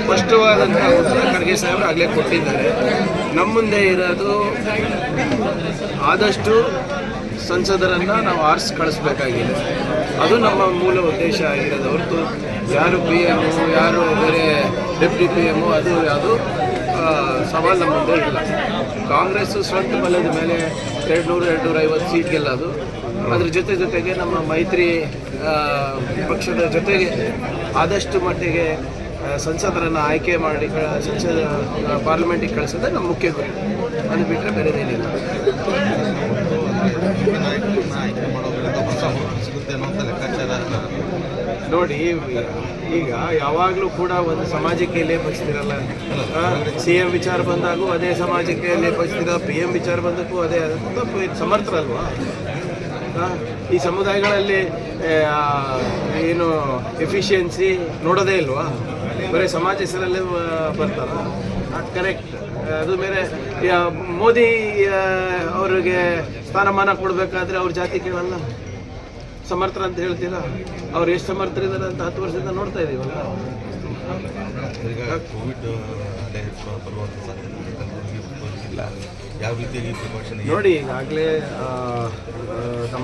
ಸ್ಪಷ್ಟವಾದಂತಹ ಉತ್ತರ ಖರ್ಗೆ ಸಾಹೇಬರು ಆಗಲೇ ಕೊಟ್ಟಿದ್ದಾರೆ. ನಮ್ಮ ಮುಂದೆ ಇರೋದು ಆದಷ್ಟು ಸಂಸದರನ್ನು ನಾವು ಆರಿಸಿ ಕಳಿಸ್ಬೇಕಾಗಿದೆ. ಅದು ನಮ್ಮ ಮೂಲ ಉದ್ದೇಶ ಆಗಿರೋದು. ಹೊರತು ಯಾರು ಪಿ ಎಮ್ಮು ಯಾರು ಬೇರೆ ಡೆಪ್ಟಿ ಪಿ ಎಮ್ಮು ಅದು ಯಾವುದು ಸವಾಲು ನಮ್ಮ ಮುಂದೆ ಇಲ್ಲ. ಕಾಂಗ್ರೆಸ್ಸು ಸ್ವಂತ ಬಲದ ಮೇಲೆ ಎರಡು ನೂರು ಎರಡು ನೂರ ಐವತ್ತು ಸೀಟ್ ಗೆಲ್ಲೋದು ಅದ್ರ ಜೊತೆ ಜೊತೆಗೆ ನಮ್ಮ ಮೈತ್ರಿ ಪಕ್ಷದ ಜೊತೆಗೆ ಆದಷ್ಟು ಮಟ್ಟಿಗೆ ಸಂಸದರನ್ನು ಆಯ್ಕೆ ಮಾಡಿ ಸಂಸದ ಪಾರ್ಲಿಮೆಂಟಿಗೆ ಕಳಿಸೋದೇ ನಮ್ಮ ಮುಖ್ಯ ಗುರಿ. ಅದು ಬಿಟ್ಟರೆ ಬೇರೆದೇನಿಲ್ಲ ನೋಡಿ, ಈಗ ಯಾವಾಗಲೂ ಕೂಡ ಒಂದು ಸಮಾಜಕ್ಕೆ ಲೇಪಿಸ್ತಿರಲ್ಲ ಸಿ ಎಂ ವಿಚಾರ ಬಂದಾಗೂ ಅದೇ ಸಮಾಜಕ್ಕೆ ಲೇಪಿಸ್ತೀರ ಪಿ ಎಂ ವಿಚಾರ ಬಂದಕ್ಕೂ ಅದೇ ಸಮರ್ಥರಲ್ವಾ? ಈ ಸಮುದಾಯಗಳಲ್ಲಿ ಏನು ಎಫಿಷಿಯನ್ಸಿ ನೋಡೋದೇ ಇಲ್ವಾ? ಬರೀ ಸಮಾಜ ಹೆಸರಲ್ಲೇ ಬರ್ತಾರ? ಕರೆಕ್ಟ್ ಅದು ಬೇರೆ ಮೋದಿ ಅವರಿಗೆ ಸ್ಥಾನಮಾನ ಕೊಡಬೇಕಾದ್ರೆ ಅವ್ರ ಜಾತಿ ಕೇಳಲ್ಲ. ಸಮರ್ಥರ ಅಂತ ಹೇಳ್ತೀರಾ? ಅವ್ರು ಎಷ್ಟು ಸಮರ್ಥರಿದ್ದಾರೆ ಅಂತ ಹತ್ತು ವರ್ಷದಿಂದ ನೋಡ್ತಾ ಇದೀವಲ್ಲ ಈಗ ಕೋವಿಡ್ ಅಲೆ ಬರುವಂಥ ಸಾಧ್ಯತೆ ಇಲ್ಲ ಯಾವ ರೀತಿಯಾಗಿ ಪ್ರಿಕಾಷನ್ ನೋಡಿ ಈಗಾಗಲೇ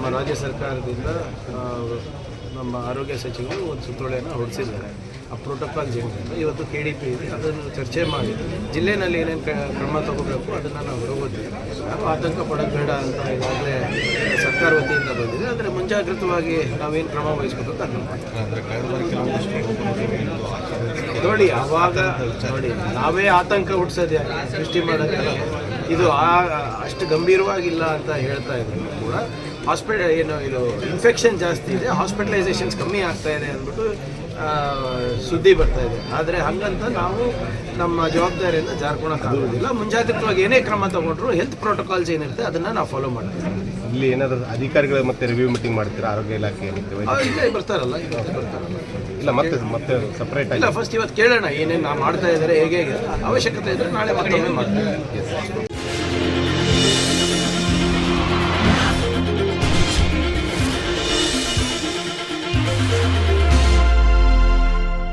ನಮ್ಮ ರಾಜ್ಯ ಸರ್ಕಾರದಿಂದ ನಮ್ಮ ಆರೋಗ್ಯ ಸಚಿವರು ಒಂದು ಸುತ್ತೋಲೆಯನ್ನು ಹೊರಡಿಸಿದ್ದಾರೆ ಆ ಪ್ರೋಟೋಕಾಲ್ ಏನಿದೆ ಇವತ್ತು ಕೆ ಡಿ ಪಿ ಇದೆ ಅದನ್ನು ಚರ್ಚೆ ಮಾಡಿ. ಜಿಲ್ಲೆನಲ್ಲಿ ಏನೇನು ಕ್ರಮ ತಗೋಬೇಕು ಅದನ್ನು ನಾವು ಹೊರಗೋದಿಲ್ಲ ನಾವು ಆತಂಕ ಪಡೋದು ಬೇಡ ಅಂತ ಈಗಾಗಲೇ ಸರ್ಕಾರ ವತಿಯಿಂದ ಬಂದಿದೆ. ಆದರೆ ಮುಂಜಾಗ್ರತವಾಗಿ ನಾವೇನು ಕ್ರಮ ವಹಿಸ್ಬೇಕು ಅಂತ ನೋಡಿ ಆವಾಗ ನೋಡಿ ನಾವೇ ಆತಂಕ ಹುಟ್ಟಿಸೋದು ಸೃಷ್ಟಿ ಮಾಡೋಕ್ಕಲ್ಲ ಇದು ಆ ಅಷ್ಟು ಗಂಭೀರವಾಗಿಲ್ಲ ಅಂತ ಹೇಳ್ತಾ ಇದ್ರು ಕೂಡ. ಹಾಸ್ಪಿಟಲ್ ಏನು ಇದು ಇನ್ಫೆಕ್ಷನ್ ಜಾಸ್ತಿ ಇದೆ ಹಾಸ್ಪಿಟಲೈಸೇಷನ್ಸ್ ಕಮ್ಮಿ ಆಗ್ತಾ ಇದೆ ಅಂದ್ಬಿಟ್ಟು ಸುದ್ದಿ ಬರ್ತಾ ಇದೆ. ಆದರೆ ಹಂಗಂತ ನಾವು ನಮ್ಮ ಜವಾಬ್ದಾರಿಯಿಂದ ಜಾರ್ಕೊಳಕ್ಕಾಗೋದಿಲ್ಲ ಮುಂಜಾಗ್ರತವಾಗಿ ಏನೇ ಕ್ರಮ ತಗೊಂಡ್ರು ಹೆಲ್ತ್ ಪ್ರೋಟೋಕಾಲ್ಸ್ ಏನಿರುತ್ತೆ ಅದನ್ನು ನಾವು ಫಾಲೋ ಮಾಡ್ತೀವಿ. ಇಲ್ಲಿ ಏನಾದರೂ ಅಧಿಕಾರಿಗಳ ಮತ್ತೆ ರಿವ್ಯೂ ಮೀಟಿಂಗ್ ಮಾಡ್ತೀರಾ? ಆರೋಗ್ಯ ಇಲಾಖೆ ಮತ್ತೆ ಇಲ್ಲೇ ಬರ್ತಾರಲ್ಲ ಇವತ್ತೇ ಬರ್ತಾರಲ್ಲ. ಇಲ್ಲ ಮತ್ತೆ ಮತ್ತೆ ಸಪ್ರೇಟ್ ಇಲ್ಲ ಫಸ್ಟ್ ಇವತ್ತು ಕೇಳೋಣ ಏನೇನು ನಾವು ಮಾಡ್ತಾ ಇದ್ದಾರೆ ಹೇಗೆ ಹೇಗೆ ಅವಶ್ಯಕತೆ ಇದ್ದರೆ ನಾಳೆ ಮತ್ತೊಮ್ಮೆ ಮಾಡ್ತೀವಿ.